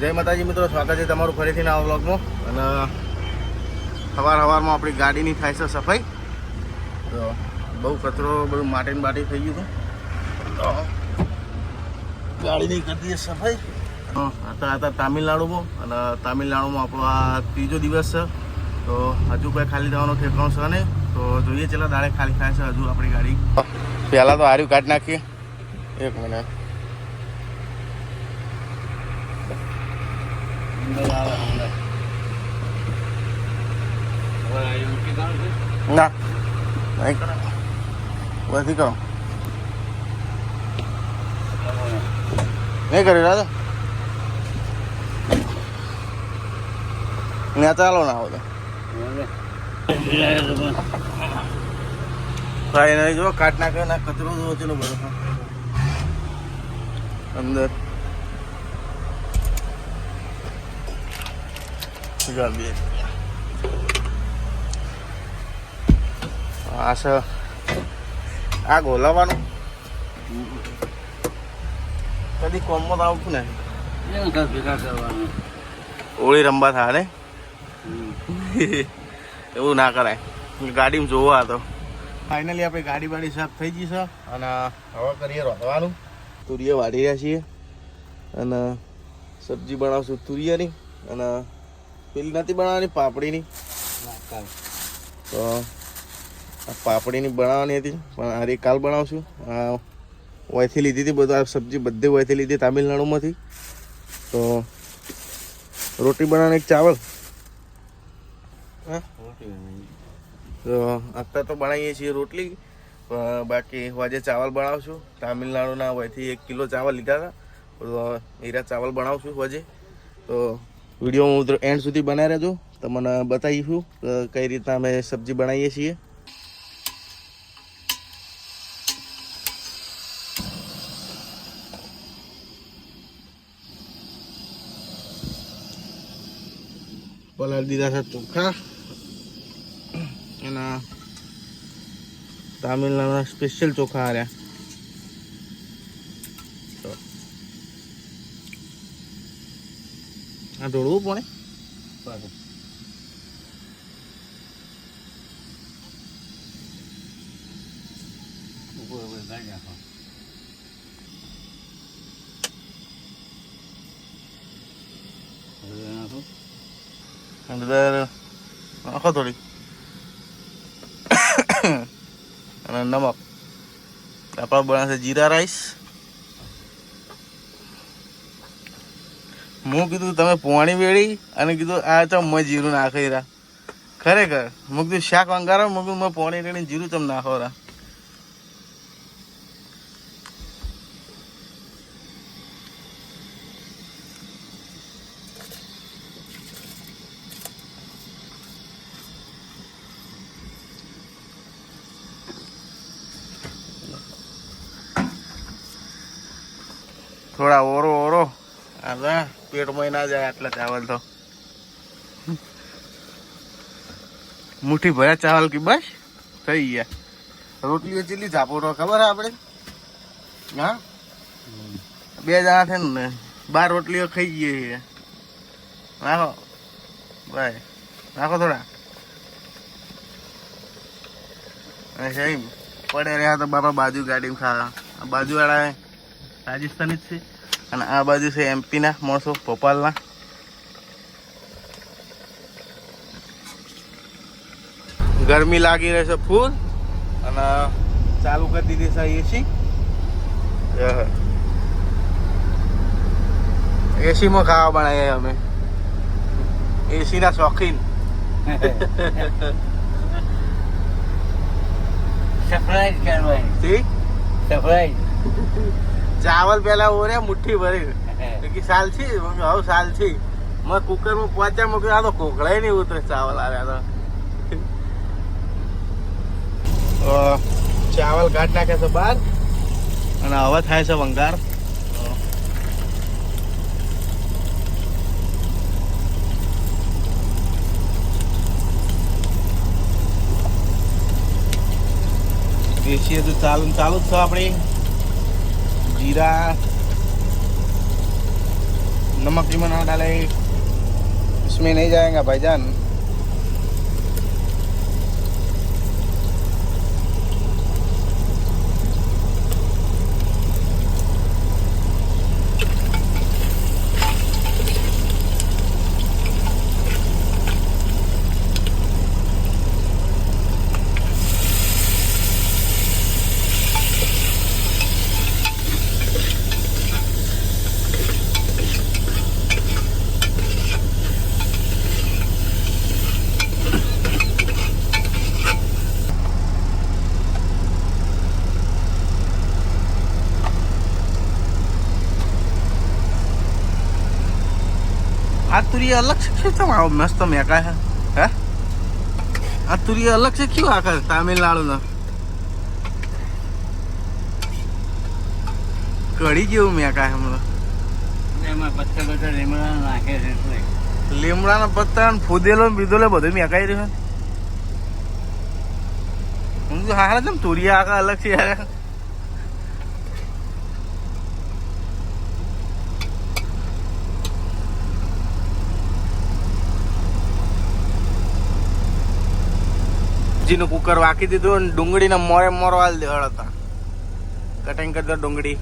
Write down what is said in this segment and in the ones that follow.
જય માતાજી મિત્રો, સ્વાગત છે તમારું ફરીથી નવા વ્લોગમાં. અને સવાર સવારમાં આપણી ગાડીની થાય છે સફાઈ. તો બહુ કચરો, બધું માટીને બાટી થઈ ગયું હતું. ગાડીની કરી છે સફાઈ. હતા હતા તામિલનાડુમાં, અને તામિલનાડુમાં આપણો આ ત્રીજો દિવસ છે. તો હજુ કોઈ ખાલી થવાનો ઠેકાણો છે નહીં. તો જોઈએ, ચલો, દાડે ખાલી થાય છે હજુ આપણી ગાડી. પહેલાં તો હાર્યું કાઢી નાખીએ. એક મિનિટ. ના. કરો નથી કરો. નહીં કર્યું રાજા ને ચાલો ના આવો તો. ભાઈ જો કાટ નાખ્યો કચરો જો છે બધો. અંદર. ગાડી આ છે આ ગોલાવાનું કદી કોમમાં આવતું ને હોળી રમવા થાય ને એવું ના કરાય ગાડીમાં જોવા તો ફાઇનલી આપણે ગાડી વાડી સાફ થઈ ગઈ છે અને હવે કરીએ રોધવાનું તુરીએ વાઢી રહ્યા છીએ અને સબ્જી બનાવશું તુરિયાની અને પેલી નથી બનાવવાની? પાપડીની? તો પાપડીની બનાવવાની હતી. પણ અરે કાલ બનાવશું. ઓયથી લીધી હતી બધું. આ સબ્જી બધી ઓયથી લીધી તામિલનાડુમાંથી. તો રોટી બનાવવાની એક ચાવલ. હા? તો અત્યારે તો બનાવીએ છીએ રોટલી. બાકી આજે ચાવલ બનાવશું. તામિલનાડુના વયથી એક કિલો ચાવલ લીધા હતા. તો એરા ચાવલ બનાવશું આજે. તો વીડિયો હું એન્ડ સુધી બનાવી રહેજો તમને બતાવીશું કઈ રીતના અમે સબ્જી બનાવીએ છીએ. પલાળી દીધા છે ચોખા. એના તામિલનાડુના સ્પેશિયલ ચોખા આર્યા આ ઢોળવું પડે અંદર નાખો થોડી અને નમક આપણા બનાવશે જીરા રાઈસ હું કીધું તમે પોણી વેળી અને કીધું, આ તો મેં જીરું નાખી રહ્યા. ખરેખર, હું કીધું, શાક વંગારો? હું કીધું મેં પોણી વેળીને જીરું તમે નાખો રા થોડા ઓરો ઓરો. આ પેટમાં ના જાય આટલા ચાવલ તો. મુઠ્ઠી ભર્યા ચાવલ કે બસ? થઈ ગયા. રોટલીઓ ચીલી ઝાપો તો ખબર આપણે હા? બે જણા છે ને, બાર રોટલીઓ ખાઈ ગઈ છે નાખો. ભાઈ, નાખો થોડા. પડે રહ્યા તો બાપા બાજુ ગાડીમાં ખાવા. બાજુવાળા રાજસ્થાની જ છે. અને આ બાજુ છે એમપીના માણસો ભોપાલના. ગરમી લાગી રહે છે ફૂલ. અને ચાલુ કરી દીધી છે એસી એસીમાં ખાવા બનાવીએ અમે. એસીના શોખીન. સરપ્રાઈઝ કરવાની. સરપ્રાઈઝ ચાવલ પેલા ઓરે મુઠ્ઠી ભરી કે સાલ છે. મેં કીધું, હવ સાલ છે. મેં કુકરમાં પહોંચ્યા મેં કીધું, આ તો કોકળાય નહીં ઉતરે ચાવલ આવ્યા તો. ચાવલ કાઢ નાખ્યા છે બહાર અને હવે થાય છે વંગાર. દેશી હજુ ચાલુ ચાલુ જ છે આપણી. જીરા नमक भी मना डाले इसमें नहीं जाएगा भाईजान આ તુરી અલગ છે? શું તમે આવો મસ્ત મેકા છે? હે? આ તુરી અલગ છે? ક્યું આખા તામિલનાડુના. કઢી જેવું મેકા છે હમણાં. એમાં પથ્થર લીમડા નાખે છે લીમડાના પત્તા ને ફૂદેલો ને બીધોલો બધું મેકાઈ રહ્યું હારા છે તુરિયા આખા અલગ છે યાર. જીનું કુકર વાકી દીધું અને ડુંગળીના મોરે મોરો હાલ દેવાળ હતા. કટિંગ કરતા ડુંગળી.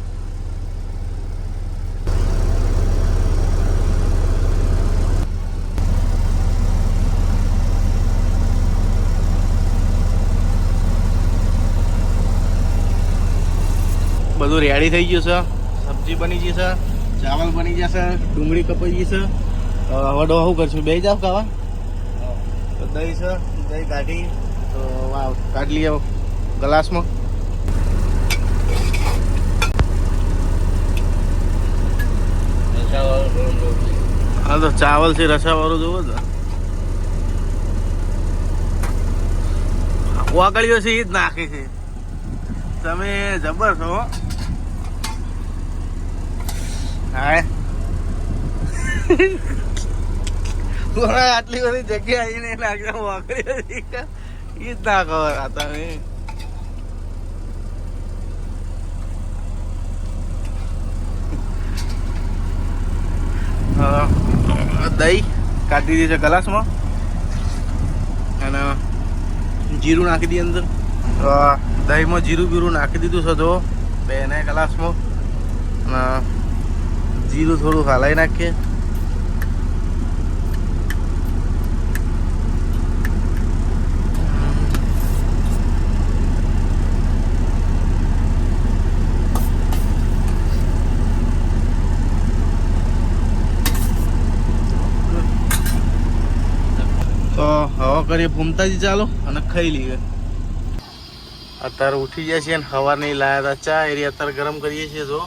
બધું રેડી થઈ ગયું છે. સબ્જી બની ગઈ છે, ચાવલ બની જશે ડુંગળી કપાઈ ગઈ છે. હવે ડો શું કરશું? બે જાવ ખાવા? દહીં છે, દહીં કાઢી. વાવ કાઢી લઈએ ગ્લાસમાં. હા તો ચાવલ છે રસાવાળું જોવો તો. વાગળીઓ છે એ જ નાખે છે. તમે જબર છો. હો. આટલી બધી જગ્યા આવીને નાખે વાગળીઓ એ જ ના ખબર આ તમે દહીં કાઢી દીધી છે ગ્લાસમાં અને જીરું નાખી દી અંદર દહીંમાં જીરું બીરું નાખી દીધું છે જો બે એને ગ્લાસમાં અને જીરું થોડું હલાવી નાખીએ તો હવા કરીએ જ ચાલો અને ખાઈ લઈએ. અત્યારે ઉઠી જાય છે અને હવા નહીં લાયા હતા. ચા એરી અત્યારે ગરમ કરીએ છીએ જો.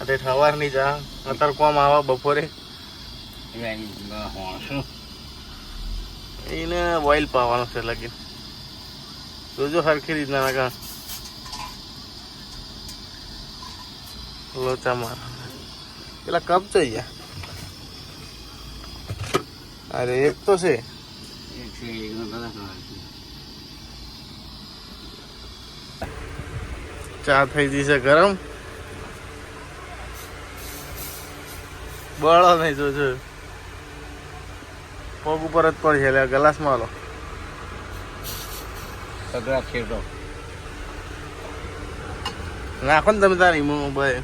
અરે હવાર નહીં જા. અત્યારે કોમ આવા બપોરે. એને બોઇલ પાવાનો છે લગીન. જોજો સરખી રીતના નાખા લોચા મારા પેલા કપ જોઈએ અરે એક તો છે. ચા થઈ છે ગરમ બળો નહીં જોજો પગ ઉપર જ પડશે એટલે ગ્લાસમાં લો સગડા છેટો નાખો ને તમે તારી મોબાઈલ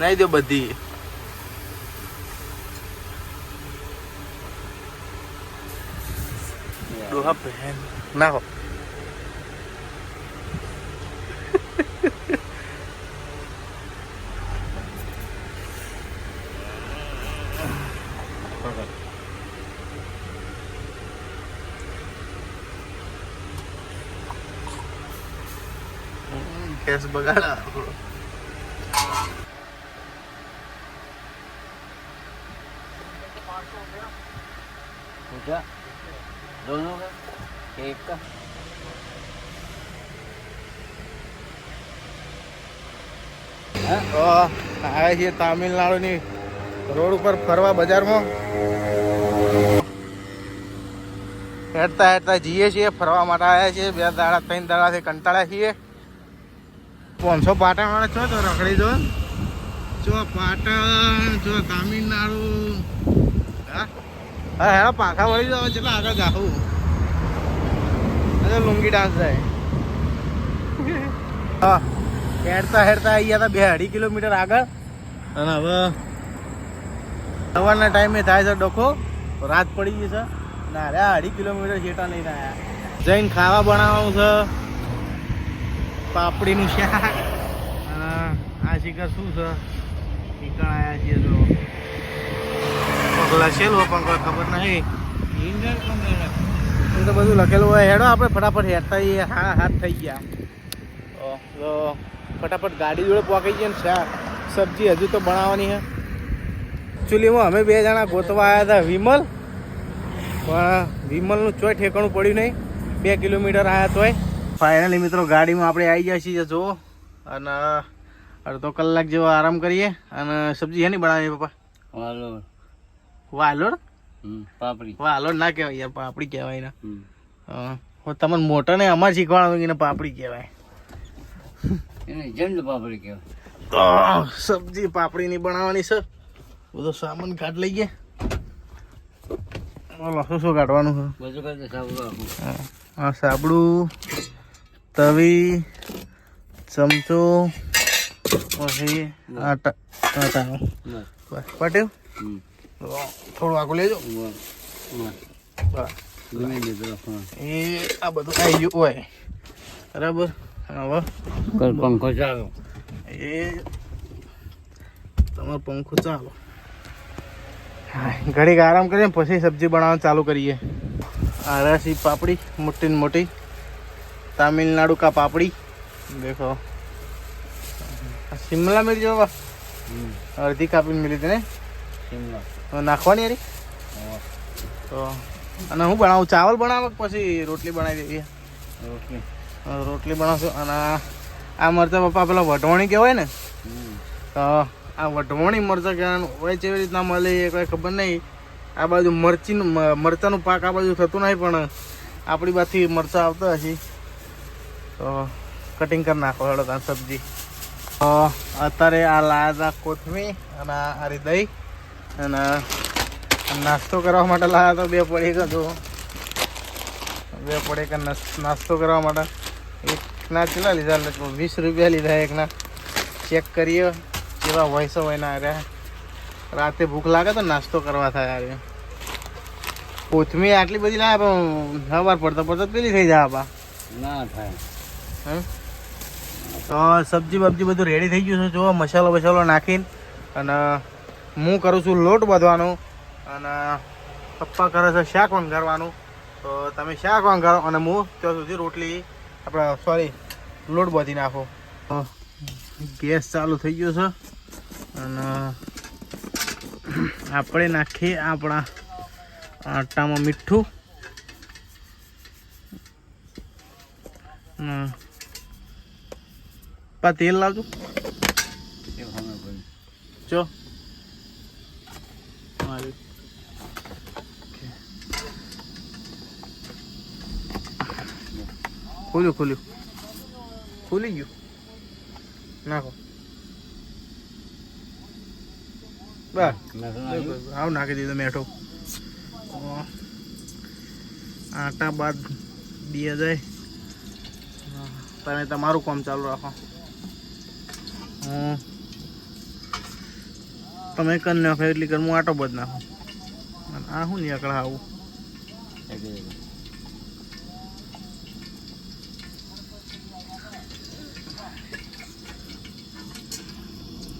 નાઈ દો બધી. ડોહા પહેન. નાખો. ગેસ બગાડા क्या दोनों का एक का તો આવે છે તામિલનાડુની રોડ ઉપર ફરવા બજારમાં હેડતા હેડતા જઈએ છીએ ફરવા માટે આવ્યા છીએ બે દાડા ત્રણ દાડાથી કંટાળ્યા છીએ પાંચસો પાટણ વાળા છો તો રખડી જો જો પાટણ, જો તામિલનાડુ. હા? હેડો પાંખા વળી જાવ છે આગળ જાવું અરે લુંગી ડાન્સ જાય. હા, હેડતા હેડતા આવી ગયા હતા બે અઢી કિલોમીટર આગળ. અને હવે સવારના ટાઈમે થાય છે ડોખો. રાત પડી ગઈ છે. ના અરે અઢી કિલોમીટર જેટા નહીં થાય. જઈને ખાવા બનાવવાનું છે. પાપડીનું શાક. આ શિખર શું છે? શિખર આવ્યા છીએ જો. પગલા છે પણ કોઈ ખબર નહીં. પંદર તો બધું લખેલું હોય. હેડો આપણે ફટાફટ હેરતા જઈએ. હા હાથ થઈ ગયા. તો ફટાફટ ગાડી જોડે પહોંચી જઈએ ને શાક. સબ્જી હજુ તો બનાવવાની છે. એકચ્યુઅલીમાં અમે બે જણા ગોતવા આવ્યા હતા વિમલ. પણ વિમલનું ચોય ઠેકાણું પડ્યું નહીં. બે કિલોમીટર આવ્યા તોય. ફાઇનલી મિત્રો ગાડીમાં આપણે આવી ગયા છીએ જો. અને અડધો કલાક જેવો આરામ કરીએ. અને સબ્જી એની બનાવીએ પપ્પા? વાલોર વાલોર પાપડી. વાલોડ ના કહેવાય યાર પાપડી કહેવાય ને. તમને મોટા ને અમારે શીખવાડવાનું કે પાપડી કહેવાય. એને જંડ પાપડી કહેવાય. સબ્જી સબ્જી પાપડીની બનાવવાની છે. બધો સામાન કાઢ લઈએ બોલો શું શું કાઢવાનું છે? બધું કાઢે સાબુ હા, સાબડું. તવી ચમચો પછી આટા બસ. પટ્યું? થોડું આગળ લેજો. એ આ બધું આવી ગયું હોય. બરાબર? હવે પંખો ચાલો. એ તમારો પંખો ચાલો. હા, ઘડીક આરામ કરીએ ને પછી સબ્જી બનાવવાનું ચાલુ કરીએ. આરાસી પાપડી મોટી ને મોટી. તામિલનાડુ કા પાપડી? દેખો. શિમલા મિર્ચ જો અડધી કાપીને મિલી તને શિમલા. નાખવાની અરે તો અને હું બનાવું? ચાવલ બનાવો પછી રોટલી બનાવી દઈએ. રોટલી. રોટલી બનાવશું. અને આ- મરચા પપ્પા પેલા વટવણી કહેવાય ને? તો આ વઢવણી મરચાં કહેવાનું હોય કેવી રીતના મળે એ કોઈ ખબર નહીં. આ બાજુ મરચીનું મરચાંનું પાક આ બાજુ થતું નહીં પણ આપણી બાજુથી મરચાં આવતા હશે. તો કટિંગ કરી નાખો હેડો સબ્જી. તો અત્યારે આ લાયા હતા કોથમી અને આ દહીં અને નાસ્તો કરવા માટે લાયા તો બે પડી ગયો બે પડી કે નાસ્તો કરવા માટે. એકના કેટલા લીધા વીસ રૂપિયા લીધા એકના. ચેક કરીએ કેવા વોઇસો હોય ના રહ્યા. રાતે ભૂખ લાગે તો નાસ્તો કરવા થાય અરે કોથમી આટલી બધી લાયા પણ સવાર પડતા પડતા પેલી થઈ જાય બા ના થાય. સબ્જી બબ્જી બધું રેડી થઈ ગયું છે. જો મસાલો બસાલો નાખીને અને, હું કરું છું લોટ બાંધવાનો અને પપ્પા કરે છે શાક વણગારવાનું તો તમે શાક વણગારો અને હું ત્યાં સુધી રોટલી, આપણે સોરી લોટ બાંધી નાખો. તો ગેસ ચાલુ થઈ ગયો છે અને આપણે નાખીએ આપણા આટામાં મીઠું. પા તેલ લાવજો. જો. ખોલ્યું ખોલ્યું. ખુલી ગયું. નાખો. બસ. આવ નાખી દીધો મેઠો. આટા બાદ બે જાય તમે તમારું કામ ચાલુ રાખો. તમે કર નાખો, એટલી કર હું આટો બધ નાખો. આ શું નીકળે આવું.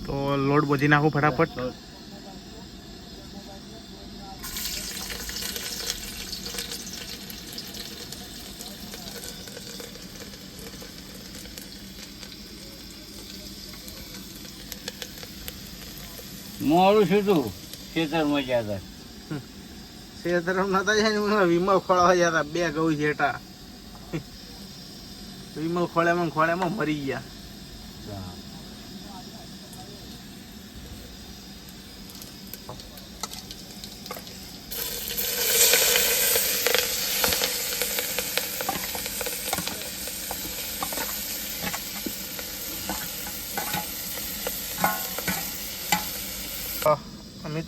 તો લોડ બધી નાખું ફટાફટ. મોડું શું તું. ખેતરમાં ગયા હતા સે તરફ નતા જાય ને હું વિમલ ખોળવા જતા બે ગૌ જેટા વિમલ ખોળ્યામાં ને ખોળ્યામાં મરી ગયા.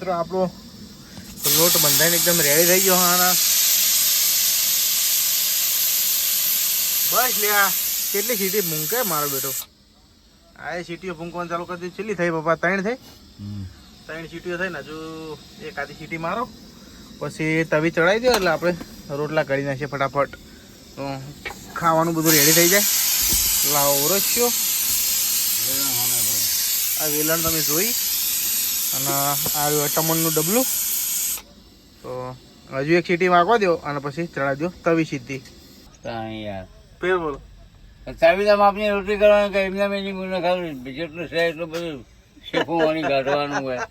મિત્રો આપણો લોટ બંધાઈને એકદમ રેડી થઈ ગયો હા બસ લ્યા કેટલી સીટી મૂંકે મારો બેટો. આ સીટીઓ ભૂંકવાનું ચાલુ કરી દીધી. છેલ્લી થઈ પપ્પા ત્રણ થઈ. ત્રણ સીટીઓ થઈ ને હજુ એક આધી સીટી મારો. પછી તવી ચડાવી દો એટલે આપણે રોટલા કરી નાખીએ ફટાફટ. તો ખાવાનું બધું રેડી થઈ જાય. લાવો ઓરસ્યો. આ વેલણ તમે જોઈ. અને આ ટમણનું ડબલું. તો હજુ એક સીટી માગવા દો અને પછી ચડાવી દો તવી સીધી ફેર બોલો. ચાવીદામ આપની રોટલી કરવાની કે એમના મેની મને ખાલી જેટલું છે એટલું બધું શેફું વણી કાઢવાનું હોય.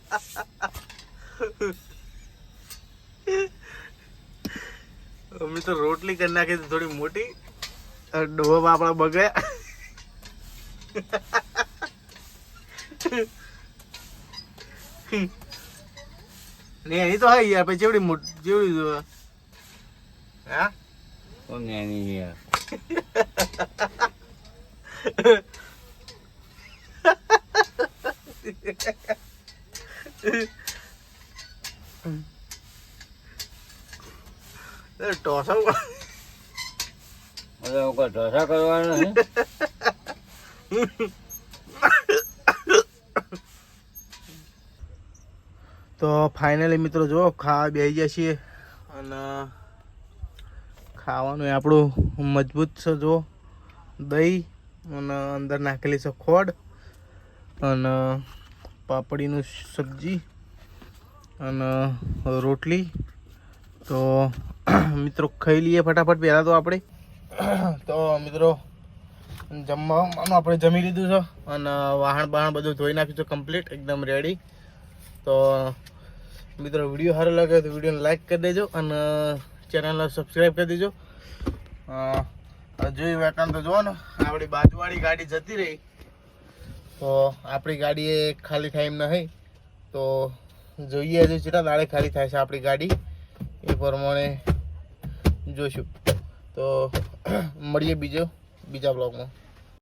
અમે તો રોટલી કરી નાખી હતી થોડી મોટી. અને ડોહા આપણા બગડ્યા. ને એની તો હા યાર પછી જેવડી મોટી જેવડી જો હા? કોણ એની યાર? કોઈ ઢોસા કરવાના છે તો ફાઇનલી મિત્રો જો ખાવા બે ગયા છીએ અને ખાવાનું આપણું મજબૂત છે જો દહીં અને અંદર નાખેલી છે ખોડ અને પાપડીનું સબ્જી અને રોટલી. તો મિત્રો ખાઈ લઈએ ફટાફટ, પહેલાં તો આપણે. તો મિત્રો, જમવાનું આપણે જમી લીધું છે અને વાહણ બહાણ બધું ધોઈ નાખ્યું છે કમ્પ્લીટ એકદમ રેડી તો મિત્રો વીડિયો સારો લાગે તો વિડીયોને લાઈક કરી દેજો અને ચેનલને સબસ્ક્રાઈબ કરી દેજો. જોયું વેકાન તો જુઓ ને, આપણી બાજુવાળી ગાડી જતી રહી. તો આપણી ગાડી એ ખાલી એમ નહીં. તો જોઈએ હજુ કેટલા દાડે ખાલી થાય છે આપણી ગાડી. એ પ્રમાણે જોઈશું. તો, મળીએ બીજો, બીજા બ્લોગમાં